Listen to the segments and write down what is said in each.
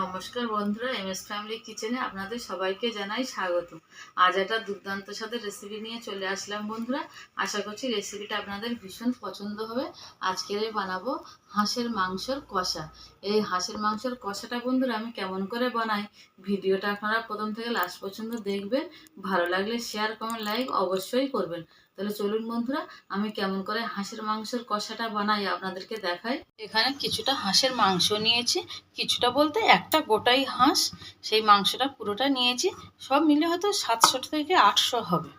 নমস্কার বন্ধুরা, M S family কিচেনে আপনাদের সবাইকে জানাই স্বাগত। আজ একটা দুর্দান্ত সাথে রেসিপি নিয়ে চলে আসলাম বন্ধুরা। আশা করছি রেসিপিটা আপনাদের ভীষণ পছন্দ হবে। আজকে আমি বানাবো হাঁসের মাংসর কষা। এই হাঁসের মাংসর কষাটা বন্ধুরা আমি কেমন করে বানাই, ভিডিওটা আপনারা প্রথম থেকে লাস্ট পর্যন্ত দেখবেন। ভালো লাগলে শেয়ার কমেন্ট লাইক অবশ্যই করবেন। তাহলে চলুন বন্ধুরা, আমি কেমন করে হাঁসের মাংসের কষাটা বানাই আপনাদেরকে দেখাই। এখানে কিছুটা হাঁসের মাংস নিয়েছি, কিছুটা বলতে একটা গোটাই হাঁস, সেই মাংসটা পুরোটা নিয়েছি, সব মিলে হয়তো সাতশো থেকে আটশো হবে।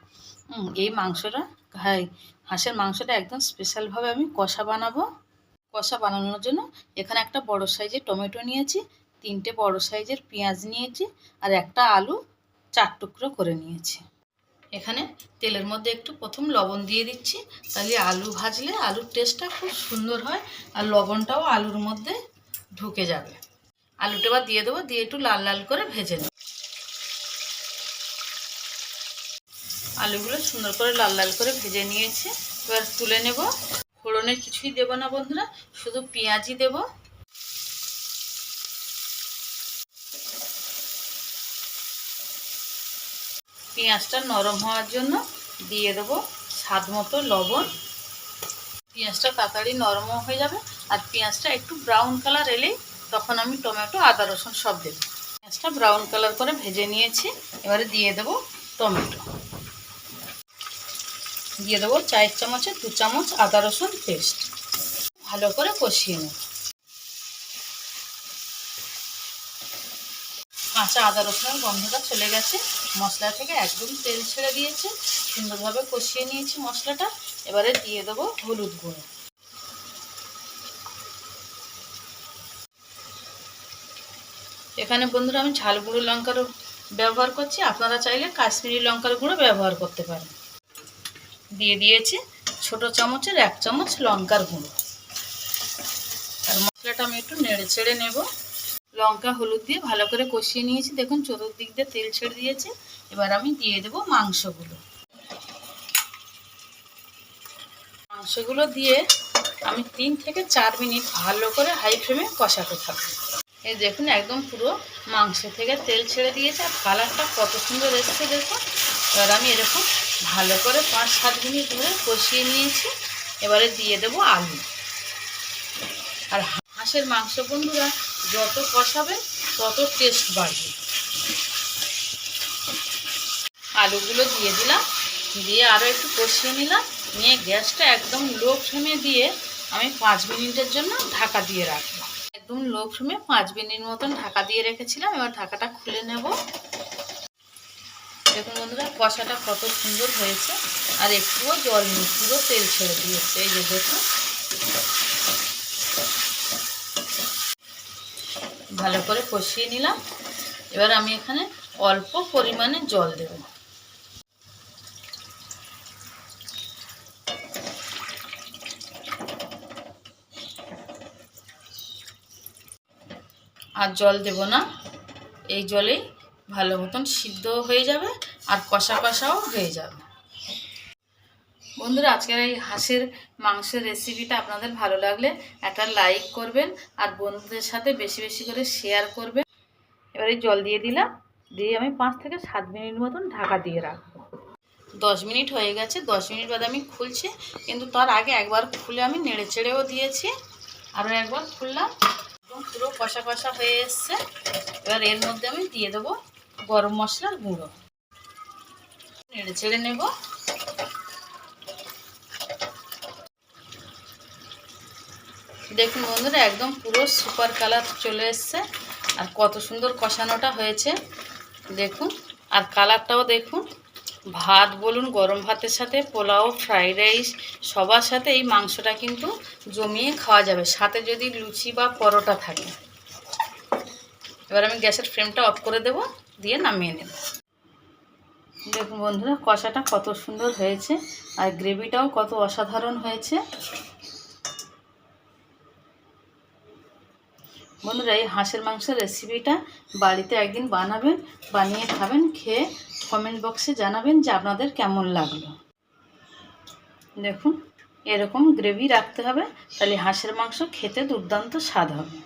এই মাংসটা হাই হাঁসের মাংসটা একদম স্পেশালভাবে আমি কষা বানাবো। কষা বানানোর জন্য এখানে একটা বড় সাইজের টমেটো নিয়েছি, তিনটে বড় সাইজের পেঁয়াজ নিয়েছি, আর একটা আলু চার টুকরো করে নিয়েছি। এখানে তেলের মধ্যে একটু প্রথম লবণ দিয়ে দিচ্ছি। তাহলে আলু ভাজলে আলুর টেস্টটা খুব সুন্দর হয় আর লবণটাও আলুর মধ্যে ঢুকে যাবে। আলুটা এবার দিয়ে দেবো, দিয়ে একটু লাল লাল করে ভেজে নেব। আলুগুলো সুন্দর করে লাল লাল করে ভেজে নিয়েছি। এবার তুলে নেব। ফোড়নের কিছুই দেবো না বন্ধুরা, শুধু পেঁয়াজই দেব। পেঁয়াজটা নরম হওয়ার জন্য দিয়ে দেবো স্বাদ মতো লবণ। পেঁয়াজটা তাড়াতাড়ি নরমও হয়ে যাবে আর পেঁয়াজটা একটু ব্রাউন কালার এলেই তখন আমি টমেটো, আদা, রসুন সব দেবো। পেঁয়াজটা ব্রাউন কালার করে ভেজে নিয়েছি, এবারে দিয়ে দেবো টমেটো। দিয়ে দেবো চায়ের চামচে দু চামচ আদা, রসুন পেস্ট ভালো করে কষিয়ে নেব। কাঁচা আদা রসুনের গন্ধটা চলে গেছে। মশলা থেকে একদম তেল ছেড়ে দিয়েছে। সুন্দরভাবে কষিয়ে নিয়েছি মশলাটা। এবারে দিয়ে দেবো হলুদ গুঁড়ো। এখানে বন্ধুরা আমি ঝাল গুঁড়ো লঙ্কারও ব্যবহার করছি। আপনারা চাইলে কাশ্মীরি লঙ্কার গুঁড়ো ব্যবহার করতে পারেন। দিয়ে দিয়েছি ছোট চামচের এক চামচ লঙ্কার গুঁড়ো। আর মশলাটা আমি একটু নেড়ে ছেড়ে নেব। লঙ্কা, হলুদ দিয়ে ভালো করে কষিয়ে নিয়েছি। দেখুন, চতুর্দিক দিয়ে তেল ছেড়ে দিয়েছে। এবার আমি দিয়ে দেব মাংসগুলো। মাংসগুলো দিয়ে আমি তিন থেকে চার মিনিট ভালো করে হাই ফ্লেমে কষাতে থাকব। এই দেখুন, একদম পুরো মাংস থেকে তেল ছেড়ে দিয়েছে। আর কালারটা কত সুন্দর এসছে, দেখুন। এবার আমি এরকম ভালো করে পাঁচ, সাত মিনিট ধরে কষিয়ে নিয়েছি। এবারে দিয়ে দেবো আলু। আর হাঁসের মাংস বন্ধুরা, যত কষাবে তত টেস্ট বাড়বে। আলুগুলো দিয়ে দিলাম, দিয়ে আরও একটু কষিয়ে নিলাম, নিয়ে গ্যাসটা একদম লো ফ্লেমে দিয়ে আমি পাঁচ মিনিটের জন্য ঢাকা দিয়ে রাখব একদম লো ফ্লেমে পাঁচ মিনিট মতন ঢাকা দিয়ে রেখেছিলাম, এবার ঢাকাটা খুলে নেব। দেখুন বন্ধুরা, কষাটা কত সুন্দর হয়েছে, আর একটুও জল নেই, পুরো তেল ছেড়ে দিয়েছে, এই যে দেখুন। ভালো করে কষিয়ে নিলাম। এবার আমি এখানে অল্প পরিমাণে জল দেব। আর জল দেব না। এই জলেই ভালো মতন সিদ্ধ হয়ে যাবে আর কষা কষাও হয়ে যাবে। বন্ধুরা, আজকের এই হাঁসের, মাংসের রেসিপিটা আপনাদের ভালো লাগলে একটা লাইক করবেন আর বন্ধুদের সাথে বেশি বেশি করে শেয়ার করবেন। এবারে জল দিয়ে দিলাম, দিয়ে আমি পাঁচ থেকে সাত মিনিট মতন ঢাকা দিয়ে রাখব। দশ মিনিট হয়ে গেছে, দশ মিনিট বাদে আমি খুলছি, কিন্তু তার আগে একবার খুলে আমি নেড়ে চেড়েও দিয়েছি, আরও একবার খুললাম, একদম পুরো কষা কষা হয়ে এসছে। এবার এর মধ্যে আমি দিয়ে দেবো গরম মশলার গুঁড়ো। নেড়ে চেড়ে নেব। দেখুন বন্ধুরা, একদম পুরো সুপার কালার চলে এসছে। আর কত সুন্দর কষানোটা হয়েছে। দেখুন, আর কালারটাও দেখুন। ভাত বলুন, গরম ভাতের সাথে পোলাও ফ্রাইড রাইস সবার সাথে এই মাংসটা কিন্তু জমিয়ে খাওয়া যাবে। সাথে যদি লুচি বা পরোটা থাকে। এবার আমি গ্যাসের ফ্লেমটা অফ করে দেব, দিয়ে নামিয়ে নেব। দেখুন বন্ধুরা, কষাটা কত সুন্দর হয়েছে। আর গ্রেভিটাও কত অসাধারণ হয়েছে। বন্ধুরা এই হাঁসের মাংসের রেসিপিটা বাড়িতে একদিন বানাবেন, বানিয়ে খাবেন, খেয়ে কমেন্ট বক্সে জানাবেন যে আপনাদের কেমন লাগল। দেখুন, এরকম গ্রেভি রাখতে হবে, তাহলে হাঁসের মাংস খেতে দুর্দান্ত স্বাদ হবে।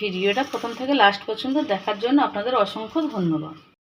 ভিডিওটা প্রথম থেকে লাস্ট পর্যন্ত দেখার জন্য আপনাদের অসংখ্য ধন্যবাদ।